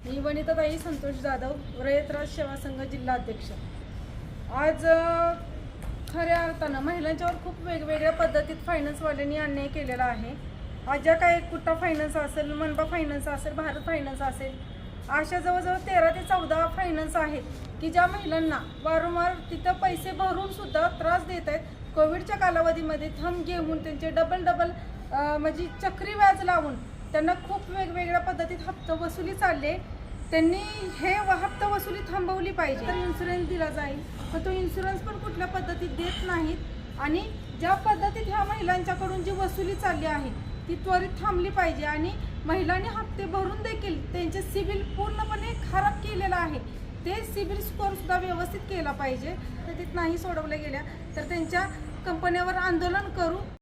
मी वनिताताई संतोष जाधव रयतराज सेवा संघ जिल्हा अध्यक्ष आज खऱ्या अर्थानं महिलांच्यावर खूप वेगवेगळ्या पद्धतीत फायनान्सवाल्यांनी अन्याय केलेला आहे. आज ज्या काही कुट्टा फायनान्स असेल मनपा फायनान्स असेल भारत फायनान्स असेल अशा जवळजवळ तेरा ते चौदा फायनान्स आहेत की ज्या महिलांना वारंवार तिथं पैसे भरून सुद्धा त्रास देत आहेत. कोविडच्या कालावधीमध्ये थंब घेऊन त्यांचे डबल डबल म्हणजे चक्री व्याज लावून त्यांना खूप वेगवेगळ्या पद्धतीत हप्ता वसुली चालले. त्यांनी हे हप्ता वसुली थांबवली पाहिजे. तर इन्शुरन्स दिला जाईल. पण तो इन्शुरन्स पण कुठल्या पद्धतीत देत नाहीत. आणि ज्या पद्धतीत ह्या महिलांच्याकडून जी वसुली चालली आहे ती त्वरित थांबली पाहिजे. आणि महिलांनी हप्ते भरून देखील त्यांचे सिबिल पूर्णपणे खराब केलेलं आहे. ते सिबिल स्कोअरसुद्धा व्यवस्थित केला पाहिजे. तर ते नाही सोडवल्या गेल्या. तर त्यांच्या कंपन्यावर आंदोलन करू.